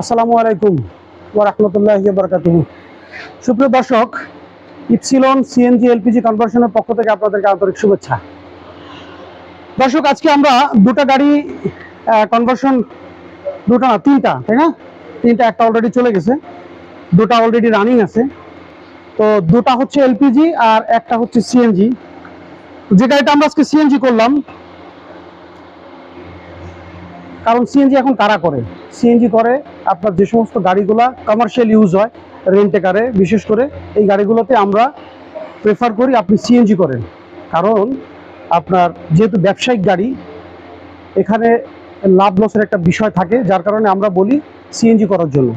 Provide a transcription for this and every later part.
আসসালামু আলাইকুম ওয়া রাহমাতুল্লাহি ওয়া বারাকাতুহু। সুপ্রিয় দর্শক, ইপসিলন সিএনজি এলপিজি কনভার্সনের পক্ষ থেকে আপনাদেরকে আন্তরিক শুভেচ্ছা। দর্শক, আজকে আমরা দুটো গাড়ি কনভার্সন দুটো না, তিনটা, তাই না? তিনটা, একটা অলরেডি চলে গেছে, দুটো অলরেডি রানিং আছে। তো দুটা হচ্ছে এলপিজি আর একটা হচ্ছে সিএনজি। যে গাড়িটা আমরা আজকে সিএনজি করলাম কারণ সিএনজি এখন কারা করে? সিএনজি করে আপনার যে সমস্ত গাড়িগুলা কমার্শিয়াল ইউজ হয় রেন্টে কারে, বিশেষ করে এই গাড়িগুলোতে আমরা প্রেফার করি আপনি সিএনজি করেন। কারণ আপনার যেহেতু ব্যবসায়িক গাড়ি, এখানে লাভ লসের একটা বিষয় থাকে, যার কারণে আমরা বলি সিএনজি করার জন্য।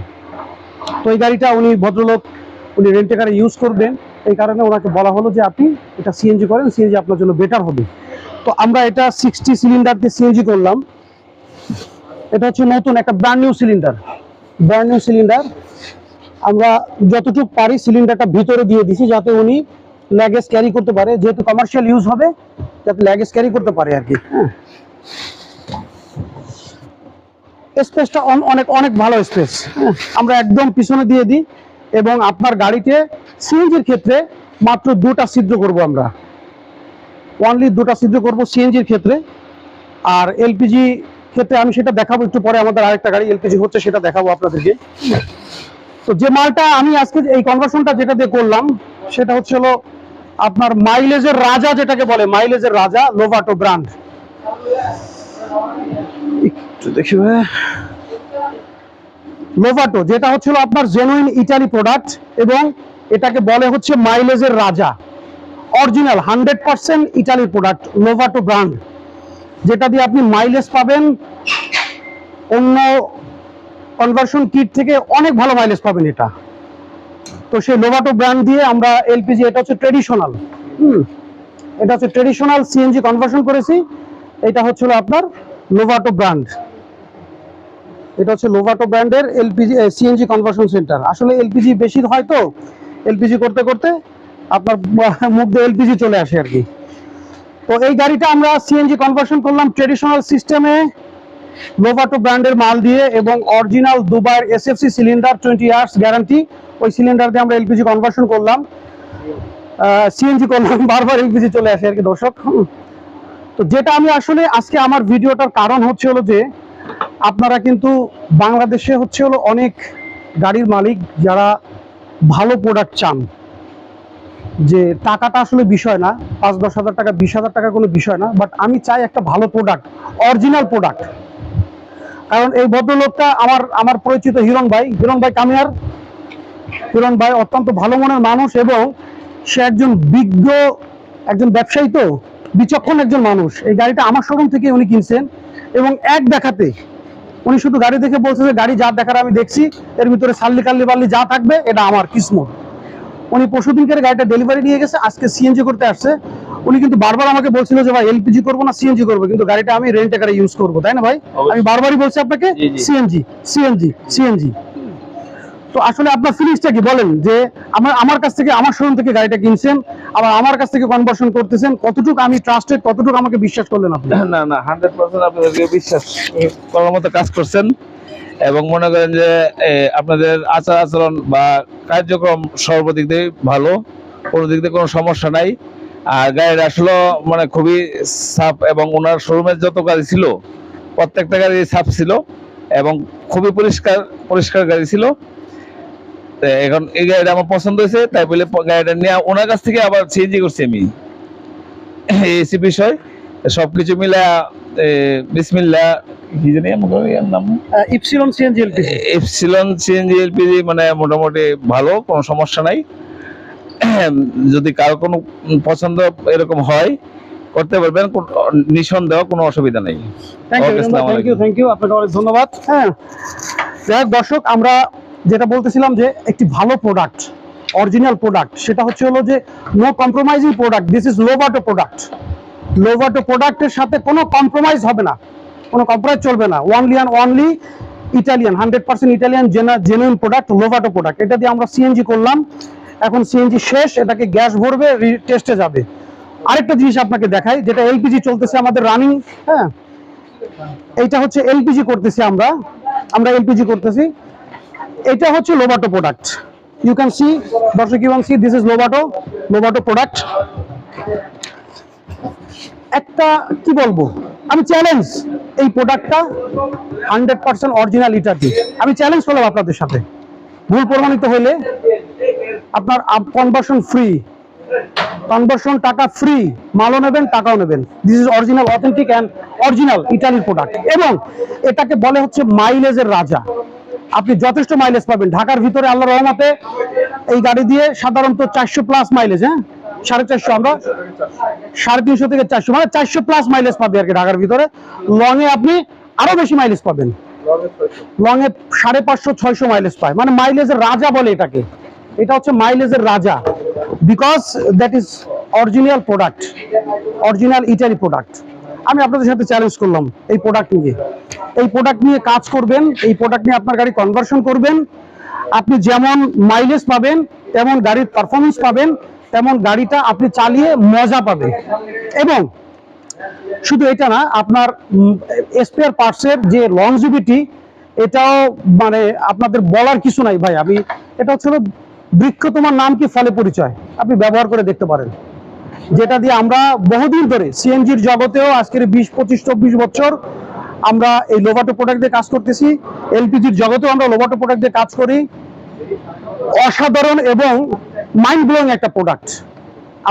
তো এই গাড়িটা উনি ভদ্রলোক, উনি রেন্টে কারে ইউজ করবেন। এই কারণে ওনাকে বলা হলো যে আপনি এটা সিএনজি করেন সিএনজি আপনার জন্য বেটার হবে। তো আমরা এটা সিক্সটি সিলিন্ডার দিয়ে সিএনজি করলাম। এটা হচ্ছে নতুন একটা brand new cylinder brand new cylinder আমরা যতটুকু পারি সিলিন্ডারটা ভিতরে দিয়ে দিছি যাতে উনি ল্যাগেজ ক্যারি করতে পারে, যেহেতু কমার্শিয়াল ইউজ হবে, যাতে ল্যাগেজ ক্যারি করতে পারে আর কি হ্যাঁ। স্পেসটা অনেক অনেক ভালো স্পেস আমরা একদম পিছনে দিয়ে দিই এবং আপনার গাড়িতে সিএনজির ক্ষেত্রে মাত্র দুটা ছিদ্র করব আমরা। অনলি দুটা ছিদ্র করব সিএনজির ক্ষেত্রে। আর এলপিজি ক্ষেত্রে আমি সেটা দেখাবো একটু পরে আমাদের আরেকটা গাড়ি এলপিজি হচ্ছে সেটা দেখাবো আপনাদেরকে। তো যে মালটা আমি আজকে এই কনভার্সনটা যেটা দিয়ে করলাম সেটা হচ্ছে হলো আপনার মাইলেজের রাজা যেটাকে বলে মাইলেজের রাজা লোভাটো ব্র্যান্ড একটু দেখি ভাই। লোভাটো যেটা হচ্ছিল আপনার জেনুইন ইটালি প্রোডাক্ট এবং এটাকে বলে হচ্ছে মাইলেজের রাজা। অরিজিনাল হান্ড্রেড পার্সেন্ট ইটালির প্রোডাক্ট লোভাটো ব্র্যান্ড যেটা দিয়ে আপনি মাইলেজ পাবেন, অন্য কনভার্সন কিট থেকে অনেক ভালো মাইলেজ পাবেন এটা। তো সেই লোভাটো ব্র্যান্ড দিয়ে আমরা এলপিজি এটা হচ্ছে ট্রেডিশনাল হুম, এটা হচ্ছে ট্রেডিশনাল সিএনজি কনভার্সন করেছি। এটা হচ্ছিল আপনার লোভাটো ব্র্যান্ড এটা হচ্ছে লোভাটো ব্র্যান্ডের এলপিজি সিএনজি কনভার্সন সেন্টার আসলে এলপিজি বেশি হয় তো এলপিজি করতে করতে আপনার মুখ দিয়ে এলপিজি চলে আসে আর কি। তো এই গাড়িটা আমরা সিএনজি কনভার্সন করলাম ট্রেডিশনাল সিস্টেমে লোভাটো ব্র্যান্ডের মাল দিয়ে এবং অরিজিনাল দুবাইয়ের SFC cylinder twenty years guarantee ওই সিলিন্ডার দিয়ে আমরা এলপিজি কনভার্সন করলাম সিএনজি করলাম, বারবার এলপিজি চলে আসে আর কি দর্শক। তো যেটা আমি আসলে আজকে আমার ভিডিওটার কারণ হচ্ছে হলো যে, আপনারা কিন্তু বাংলাদেশে হচ্ছে হলো অনেক গাড়ির মালিক যারা ভালো প্রোডাক্ট চান যে টাকাটা আসলে বিষয় না, পাঁচ দশ হাজার টাকা, বিশ হাজার টাকা কোনো বিষয় না বাট আমি চাই একটা ভালো প্রোডাক্ট অরিজিনাল প্রোডাক্ট কারণ এই ভদ্রলোকটা আমার আমার পরিচিত হিরণ ভাই হিরণ ভাই কামিয়ার। হিরণ ভাই অত্যন্ত ভালো মনের মানুষ এবং সে একজন বিজ্ঞ, একজন ব্যবসায়ী তো, বিচক্ষণ একজন মানুষ। এই গাড়িটা আমার শোরুম থেকে উনি কিনছেন এবং এক দেখাতে উনি শুধু গাড়ি দেখে বলছে যে, গাড়ি যা দেখার আমি দেখছি, এর ভিতরে সাল্লি কাল্লি বাল্লি যা থাকবে, এটা আমার কিসমত। উনি পরশুদিনকে গাড়িটা ডেলিভারি নিয়ে গেছে আজকে সিএনজি করতে আসছে। উনি কিন্তু বারবার আমাকে বলছিল যে ভাই এলপিজি করব না সিএনজি করব। কিন্তু গাড়িটা আমি রেন্টে গাড়ি ইউজ করব তাই না ভাই? আমি বারবারই বলছি আপনাকে। সিএনজি সিএনজি সিএনজি তো আসলে আপনার ফিলিংসটা কি বলেন? যে আমার আমার কাছ থেকে আমার শোরুম থেকে গাড়িটা কিনছেন আবার আমার কাছ থেকে কনভার্সন করতেছেন কতটুকু আমি ট্রাস্টেড কতটুকু আমাকে বিশ্বাস করলেন আপনি? না না হান্ড্রেড পার্সেন্ট আপনাদেরকে বিশ্বাস করার মতো কাজ করছেন। এবং মনে করেন যে আপনাদের আচার আচরণ বা কার্যক্রম সর্বদিক দিয়ে ভালো কোনো দিক দিয়ে কোনো সমস্যা নাই। আর গাড়ির আসলে মানে খুবই সাফ এবং ওনার শোরুমের যত গাড়ি ছিল প্রত্যেকটা গাড়ি সাফ ছিল এবং খুবই পরিষ্কার পরিষ্কার গাড়ি ছিল। এখন এই গাড়িটা আমার পছন্দ হয়েছে তাই বলে গাড়িটা নিয়ে ওনার কাছ থেকে আবার চেঞ্জই করছি আমি। এসি বিষয় সবকিছু মিলা এ, বিসমিল্লা কি জানি আমার ইয়ার নাম? Epsilon CNG LPG Epsilon CNG LPG মানে মোটামুটি ভালো কোনো সমস্যা নাই। যদি কারও কোনো পছন্দ এরকম হয় করতে পারবেন নিঃসন্দেহ কোনো অসুবিধা নেই। থ্যাংক ইউ থ্যাংক ইউ আলাইকুম। থ্যাংক ইউ আপনাকে অনেক ধন্যবাদ। হ্যাঁ যাই দর্শক আমরা যেটা বলতেছিলাম যে একটি ভালো প্রোডাক্ট অরিজিনাল প্রোডাক্ট সেটা হচ্ছে হলো যে no compromising product this is Lovato product Lovato প্রোডাক্টের সাথে কোনো কম্প্রোমাইজ হবে না। কোনো কম্প্রোমাইজ চলবে না। Only and only Italian hundred percent Italian genuine product Lovato product এটা দিয়ে আমরা সিএনজি করলাম। এখন সিএনজি শেষ, এটাকে গ্যাস ভরবে টেস্টে যাবে। আরেকটা জিনিস আপনাকে দেখাই, যেটা এলপিজি চলতেছে আমাদের রানিং হ্যাঁ? এইটা হচ্ছে এলপিজি করতেছি আমরা। আমরা এলপিজি করতেছি। এটা হচ্ছে Lovato product you can see দর্শক you can see this is Lovato Lovato product একটা, কি বলব? আমি চ্যালেঞ্জ এই প্রোডাক্টটা হান্ড্রেড পার্সেন্ট অরিজিনাল ইটারটি আমি চ্যালেঞ্জ করলাম আপনাদের সাথে। ভুল প্রমাণিত হলে আপনার কনভার্সন ফ্রি কনভার্সন টাকা ফ্রি মালও নেবেন, টাকাও নেবেন। This is original authentic and original ইটালির প্রোডাক্ট এবং এটাকে বলে হচ্ছে মাইলেজের রাজা। আপনি যথেষ্ট মাইলেজ পাবেন। ঢাকার ভিতরে আল্লাহ রহমতে এই গাড়ি দিয়ে সাধারণত চারশো প্লাস মাইলেজ হ্যাঁ? সাড়ে চারশো আমরা। সাড়ে তিনশো থেকে চারশো মানে চারশো প্লাস মাইলেজ পাবে আর কি ঢাকার ভিতরে। লং এ আপনি আরও বেশি মাইলেজ পাবেন। লং এ সাড়ে পাঁচশো, ছয়শো মাইলেজ পায়। মানে মাইলেজের রাজা বলে এটাকে। এটা হচ্ছে মাইলেজের রাজা। Because that is original product original Italy product আমি আপনাদের সাথে চ্যালেঞ্জ করলাম এই প্রোডাক্ট নিয়ে। এই প্রোডাক্ট নিয়ে কাজ করবেন, এই প্রোডাক্ট নিয়ে আপনার গাড়ি কনভার্সন করবেন। আপনি যেমন মাইলেজ পাবেন, তেমন গাড়ির পারফরমেন্স পাবেন। তেমন গাড়িটা আপনি চালিয়ে মজা পাবেন এবং শুধু এটা না, আপনার স্পেয়ার পার্টসের যে লংজিভিটি এটাও মানে আপনাদের বলার কিছু নাই ভাই। আমি, এটা হচ্ছে বৃক্ষ তোমার নাম কি ফলে পরিচয়? আপনি ব্যবহার করে দেখতে পারেন। যেটা দিয়ে আমরা বহুদিন ধরে সিএনজির জগতেও আজকের বিশ, পঁচিশ, চব্বিশ বছর আমরা এই লোভাটো প্রোডাক্ট দিয়ে কাজ করতেছি। এলপিজির জগতেও আমরা লোভাটো প্রোডাক্ট দিয়ে কাজ করি। অসাধারণ এবং মাইন্ড ব্লোয়িং একটা প্রোডাক্ট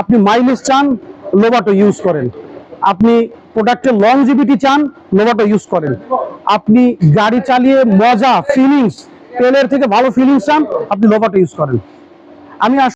আপনি মাইলেজ চান লোবাটো ইউজ করেন। আপনি প্রোডাক্টের লংজিভিটি চান লোবাটো ইউজ করেন। আপনি গাড়ি চালিয়ে মজা ফিলিংস তেলের থেকে ভালো ফিলিংস চান, আপনি লোবাটো ইউজ করেন। আমি